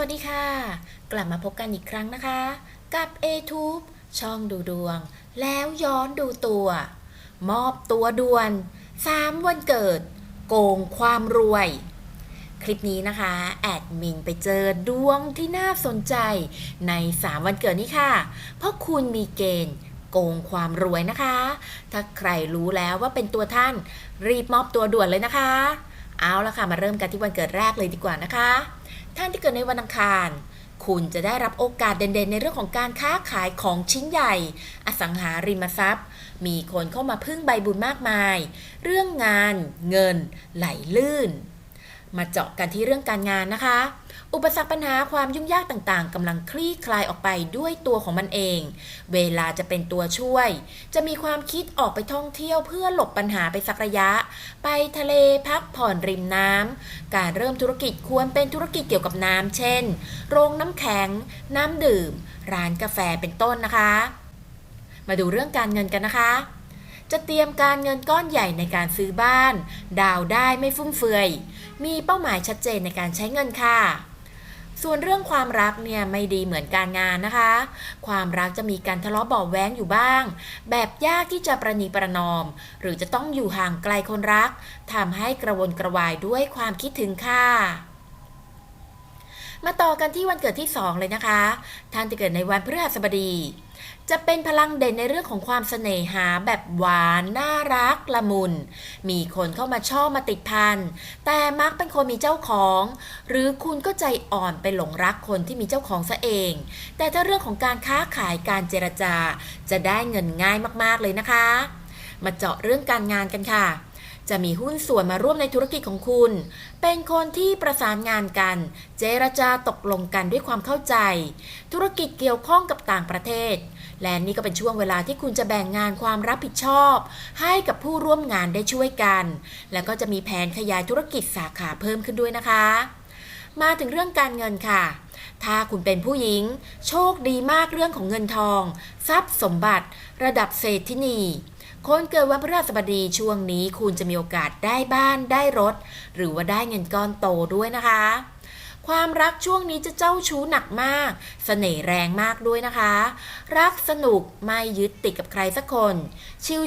วัสดีค่ะ กลับมาพบกันอีกครั้งนะคะ กับ a t u b e ช่องดูดวง แล้วย้อนดูตัว มอบตัวด่วน 3 วันเกิด โกงความรวย คลิปนี้นะคะ แอดมินไปเจอดวงที่น่าสนใจใน 3 วันเกิดนี้ค่ะ เพราะคุณมีเกณฑ์โกงความรวยนะคะ ถ้าใครรู้แล้วว่าเป็นตัวท่าน รีบมอบตัวด่วนเลยนะคะ เอาละค่ะ มาเริ่มกันที่วันเกิดแรกเลยดีกว่านะคะ ท่านที่เกิดในวันอังคาร คุณจะได้รับโอกาสเด่นๆ ในเรื่องของการค้าขายของชิ้นใหญ่ อสังหาริมทรัพย์ มีคนเข้ามาพึ่งใบบุญมากมาย เรื่องงาน เงิน ไหลลื่น มาเจาะกันที่เรื่องการงานนะคะ อุปสรรคปัญหาความยุ่งยากต่างๆกำลังคลี่คลายออกไปด้วยตัวของมันเอง เวลาจะเป็นตัวช่วย จะมีความคิดออกไปท่องเที่ยวเพื่อหลบปัญหาไปสักระยะ ไปทะเลพักผ่อนริมน้ำการเริ่มธุรกิจควรเป็นธุรกิจเกี่ยวกับน้ำเช่น โรงน้ำแข็ง น้ำดื่ม ร้านกาแฟเป็นต้นนะคะ มาดูเรื่องการเงินกันนะคะ จะเตรียมการเงินก้อนใหญ่ในการซื้อบ้าน ดาวได้ไม่ฟุ่มเฟือย มีเป้าหมายชัดเจนในการใช้เงินค่ะ ส่วนเรื่องความรักเนี่ยไม่ดีเหมือนการงานนะคะ ความรักจะมีการทะเลาะเบาะแว้งอยู่บ้าง แบบยากที่จะประนีประนอม หรือจะต้องอยู่ห่างไกลคนรักทำให้กระวนกระวายด้วยความคิดถึงค่ะมาต่อกันที่วันเกิดที่ 2 เลยนะคะ ท่านที่เกิดในวันพฤหัสบดี จะเป็นพลังเด่นในเรื่องของความเสน่หาแบบหวานน่ารักละมุน มีคนเข้ามาชอบมาติดพัน แต่มักเป็นคนมีเจ้าของ หรือคุณก็ใจอ่อนไปหลงรักคนที่มีเจ้าของซะเอง แต่ถ้าเรื่องของการค้าขายการเจรจา จะได้เงินง่ายมากๆเลยนะคะ มาเจาะเรื่องการงานกันค่ะ จะมีหุ้นส่วนมาร่วมในธุรกิจของคุณ เป็นคนที่ประสานงานกัน เจรจาตกลงกันด้วยความเข้าใจ ธุรกิจเกี่ยวข้องกับต่างประเทศ และนี่ก็เป็นช่วงเวลาที่คุณจะแบ่งงานความรับผิดชอบ ให้กับผู้ร่วมงานได้ช่วยกัน แล้วก็จะมีแผนขยายธุรกิจสาขาเพิ่มขึ้นด้วยนะคะ มาถึงเรื่องการเงินค่ะถ้าคุณเป็นผู้หญิง โชคดีมากเรื่องของเงินทอง ทรัพย์สมบัติ ระดับเศรษฐินี คนเกิดวันพฤหัสบดีช่วงนี้คุณจะมีโอกาสได้บ้านได้รถ หรือว่าได้เงินก้อนโตด้วยนะคะ ความรักช่วงนี้จะเจ้าชู้หนักมากเสน่ห์แรงมากด้วยนะคะ รักสนุกไม่ยึดติดกับใครสักคน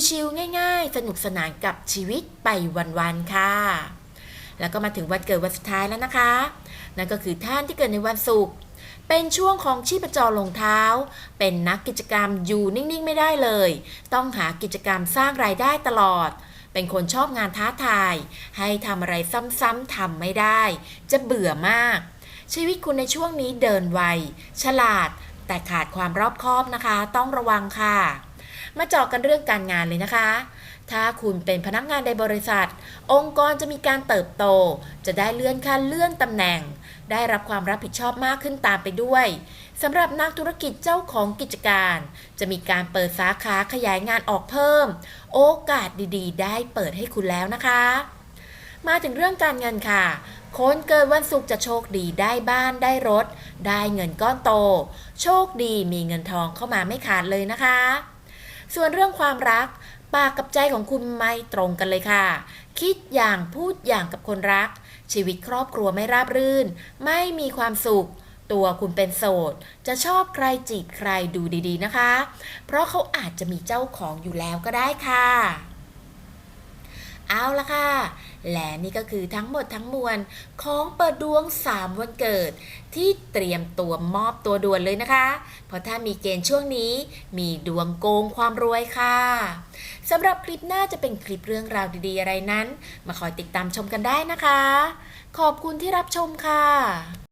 ชิลๆง่ายๆ สนุกสนานกับชีวิตไปวันๆค่ะแล้วก็มาถึงวันเกิดวันสุดท้ายแล้วนะคะ นั่นก็คือท่านที่เกิดในวันศุกร์ เป็นช่วงของชีพจรลงเท้า เป็นนักกิจกรรมอยู่นิ่งๆไม่ได้เลย ต้องหากิจกรรมสร้างรายได้ตลอด เป็นคนชอบงานท้าทาย ให้ทำอะไรซ้ำๆทำไม่ได้ จะเบื่อมาก ชีวิตคุณในช่วงนี้เดินไว ฉลาด แต่ขาดความรอบคอบนะคะ ต้องระวังค่ะ มาเจาะกันเรื่องการงานเลยนะคะ ถ้าคุณเป็นพนักงานในบริษัท องค์กรจะมีการเติบโต จะได้เลื่อนขั้นเลื่อนตำแหน่ง ได้รับความรับผิดชอบมากขึ้นตามไปด้วยสำหรับนักธุรกิจเจ้าของกิจการ จะมีการเปิดสาขาขยายงานออกเพิ่ม โอกาสดีๆ ได้เปิดให้คุณแล้วนะคะ มาถึงเรื่องการเงินค่ะคนเกิดวันศุกร์จะโชคดีได้บ้านได้รถ ได้เงินก้อนโต โชคดีมีเงินทองเข้ามาไม่ขาดเลยนะคะ ส่วนเรื่องความรัก ปากกับใจของคุณไม่ตรงกันเลยค่ะ คิดอย่างพูดอย่างกับคนรัก ชีวิตครอบครัวไม่ราบรื่น ไม่มีความสุข ตัวคุณเป็นโสด จะชอบใครจีบใครดูดีๆนะคะ เพราะเขาอาจจะมีเจ้าของอยู่แล้วก็ได้ค่ะ เอาละค่ะ และนี่ก็คือทั้งหมดทั้งมวลของเปิดดวง 3 วันเกิด ที่เตรียมตัวมอบตัวด่วนเลยนะคะ เพราะถ้ามีเกณฑ์ช่วงนี้ มีดวงโกงความรวยค่ะสำหรับคลิปหน้าจะเป็นคลิปเรื่องราวดีๆอะไรนั้น มาคอยติดตามชมกันได้นะคะ ขอบคุณที่รับชมค่ะ